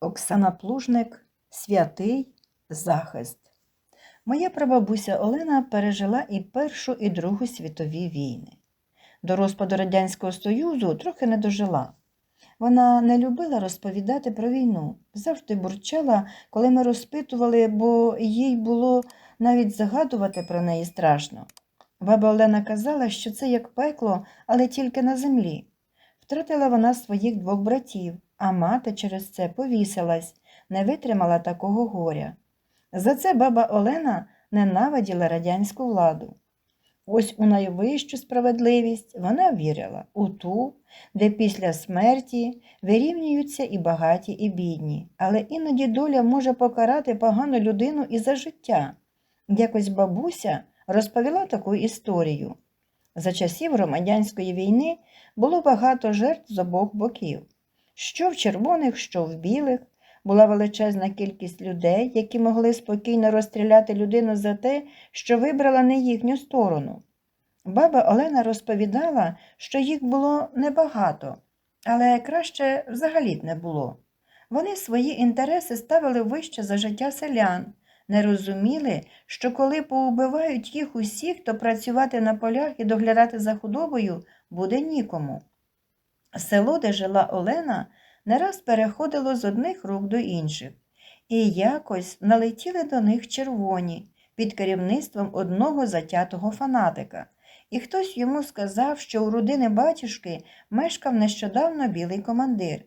Оксана Плужник Святий захист. Моя прабабуся Олена пережила і Першу, і Другу світові війни. До розпаду Радянського Союзу трохи не дожила. Вона не любила розповідати про війну, завжди бурчала, коли ми розпитували, бо їй було навіть згадувати про неї страшно. Баба Олена казала, що це як пекло, але тільки на землі. Втратила вона своїх двох братів, а мати через це повісилась, не витримала такого горя. За це баба Олена ненавиділа радянську владу. Ось у найвищу справедливість вона вірила у ту, де після смерті вирівнюються і багаті, і бідні, але іноді доля може покарати погану людину і за життя. Якось бабуся розповіла таку історію. За часів громадянської війни було багато жертв з обох боків. Що в червоних, що в білих, була величезна кількість людей, які могли спокійно розстріляти людину за те, що вибрала не їхню сторону. Баба Олена розповідала, що їх було небагато, але краще взагалі не було. Вони свої інтереси ставили вище за життя селян, не розуміли, що коли поубивають їх усіх, то працювати на полях і доглядати за худобою буде нікому. Село, де жила Олена, не раз переходило з одних рук до інших, і якось налетіли до них червоні під керівництвом одного затятого фанатика. І хтось йому сказав, що у родини батюшки мешкав нещодавно білий командир.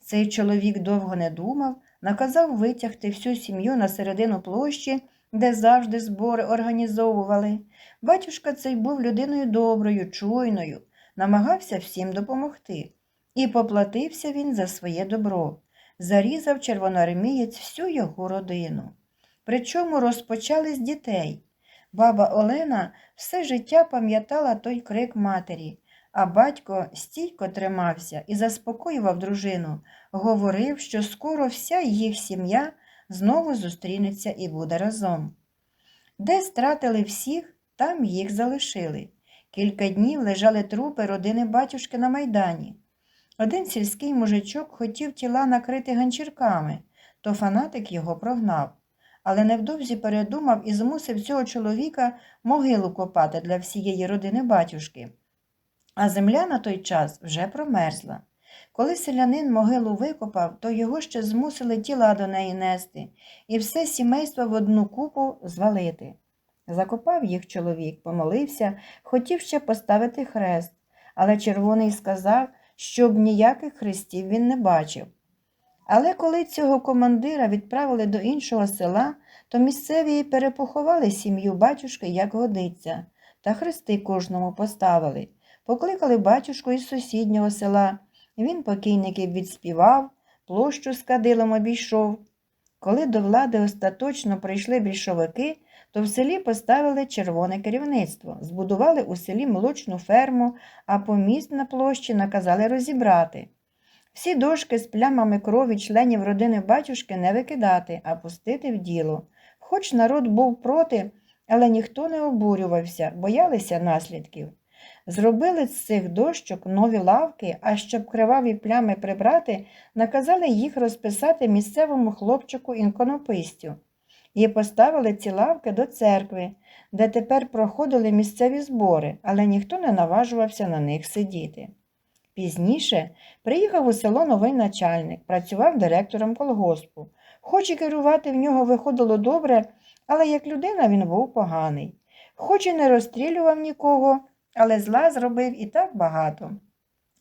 Цей чоловік довго не думав, наказав витягти всю сім'ю на середину площі, де завжди збори організовували. Батюшка цей був людиною доброю, чуйною, намагався всім допомогти. І поплатився він за своє добро, зарізав червоноармієць всю його родину. Причому розпочали з дітей. Баба Олена все життя пам'ятала той крик матері, а батько стійко тримався і заспокоював дружину, говорив, що скоро вся їх сім'я знову зустрінеться і буде разом. Де стратили всіх, там їх залишили. Кілька днів лежали трупи родини батюшки на майдані. Один сільський мужичок хотів тіла накрити ганчірками, то фанатик його прогнав, але невдовзі передумав і змусив цього чоловіка могилу копати для всієї родини батюшки. А земля на той час вже промерзла. Коли селянин могилу викопав, то його ще змусили тіла до неї нести і все сімейство в одну купу звалити. Закопав їх чоловік, помолився, хотів ще поставити хрест, але червоний сказав, щоб ніяких хрестів він не бачив. Але коли цього командира відправили до іншого села, то місцеві перепоховали сім'ю батюшки, як годиться, та хрести кожному поставили. Покликали батюшку із сусіднього села. Він покійників відспівав, площу з кадилом обійшов. Коли до влади остаточно прийшли більшовики, то в селі поставили червоне керівництво, збудували у селі молочну ферму, а поміст на площі наказали розібрати. Всі дошки з плямами крові членів родини батюшки не викидати, а пустити в діло. Хоч народ був проти, але ніхто не обурювався, боялися наслідків. Зробили з цих дощок нові лавки, а щоб криваві плями прибрати, наказали їх розписати місцевому хлопчику інконопистю і поставили ці лавки до церкви, де тепер проходили місцеві збори, але ніхто не наважувався на них сидіти. Пізніше приїхав у село новий начальник, працював директором колгоспу. Хоч і керувати в нього виходило добре, але як людина він був поганий. Хоч і не розстрілював нікого, але зла зробив і так багато.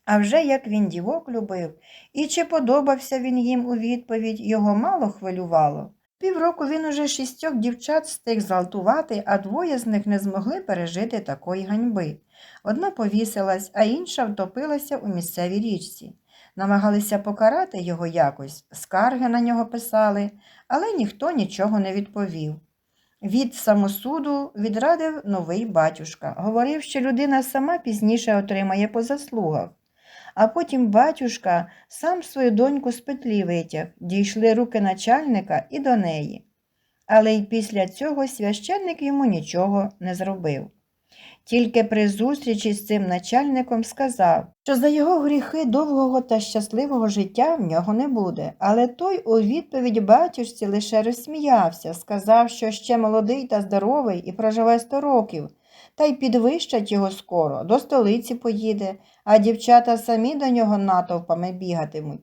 А вже як він дівок любив, і чи подобався він їм у відповідь, його мало хвилювало. Півроку він уже шістьох дівчат встиг зґвалтувати, а двоє з них не змогли пережити такої ганьби. Одна повісилась, а інша втопилася у місцевій річці. Намагалися покарати його якось, скарги на нього писали, але ніхто нічого не відповів. Від самосуду відрадив новий батюшка. Говорив, що людина сама пізніше отримає по заслугах. А потім батюшка сам свою доньку з петлі витяг, дійшли руки начальника і до неї. Але й після цього священник йому нічого не зробив. Тільки при зустрічі з цим начальником сказав, що за його гріхи довгого та щасливого життя в нього не буде. Але той у відповідь батюшці лише розсміявся, сказав, що ще молодий та здоровий і проживе сто років, та й підвищать його скоро, до столиці поїде, а дівчата самі до нього натовпами бігатимуть.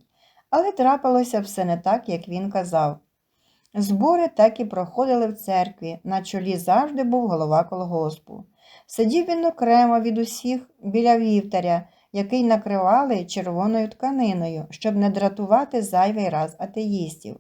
Але трапилося все не так, як він казав. Збори так і проходили в церкві, на чолі завжди був голова колгоспу. Сидів він окремо від усіх біля вівтаря, який накривали червоною тканиною, щоб не дратувати зайвий раз атеїстів.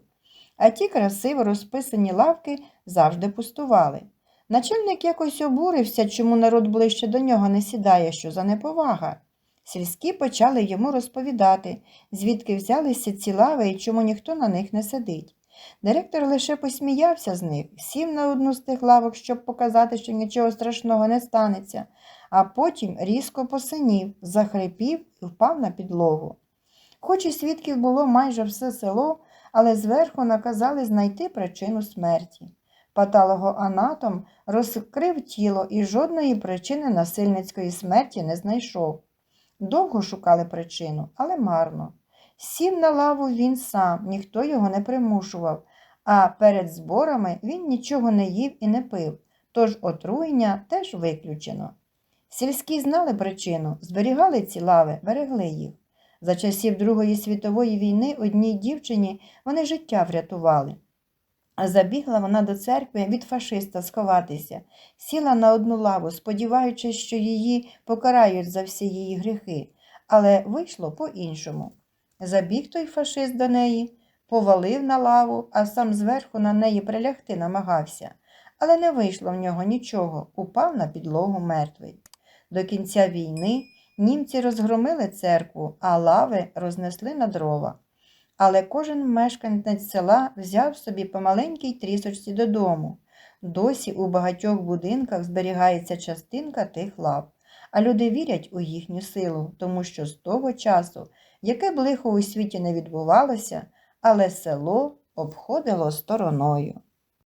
А ті красиво розписані лавки завжди пустували. Начальник якось обурився, чому народ ближче до нього не сідає, що за неповага. Сільські почали йому розповідати, звідки взялися ці лави і чому ніхто на них не сидить. Директор лише посміявся з них, сів на одну з тих лавок, щоб показати, що нічого страшного не станеться, а потім різко посинів, захрипів і впав на підлогу. Хоч і свідків було майже все село, але зверху наказали знайти причину смерті. Патологоанатом розкрив тіло і жодної причини насильницької смерті не знайшов. Довго шукали причину, але марно. Сів на лаву він сам, ніхто його не примушував, а перед зборами він нічого не їв і не пив, тож отруєння теж виключено. Сільські знали причину, зберігали ці лави, берегли їх. За часів Другої світової війни одній дівчині вони життя врятували. Забігла вона до церкви від фашиста сховатися, сіла на одну лаву, сподіваючись, що її покарають за всі її гріхи, але вийшло по-іншому. Забіг той фашист до неї, повалив на лаву, а сам зверху на неї прилягти намагався, але не вийшло в нього нічого, упав на підлогу мертвий. До кінця війни німці розгромили церкву, а лави рознесли на дрова. Але кожен мешканець села взяв собі по маленькій трісочці додому. Досі у багатьох будинках зберігається частинка тих лав, а люди вірять у їхню силу, тому що з того часу, яке б лихо у світі не відбувалося, але село обходило стороною.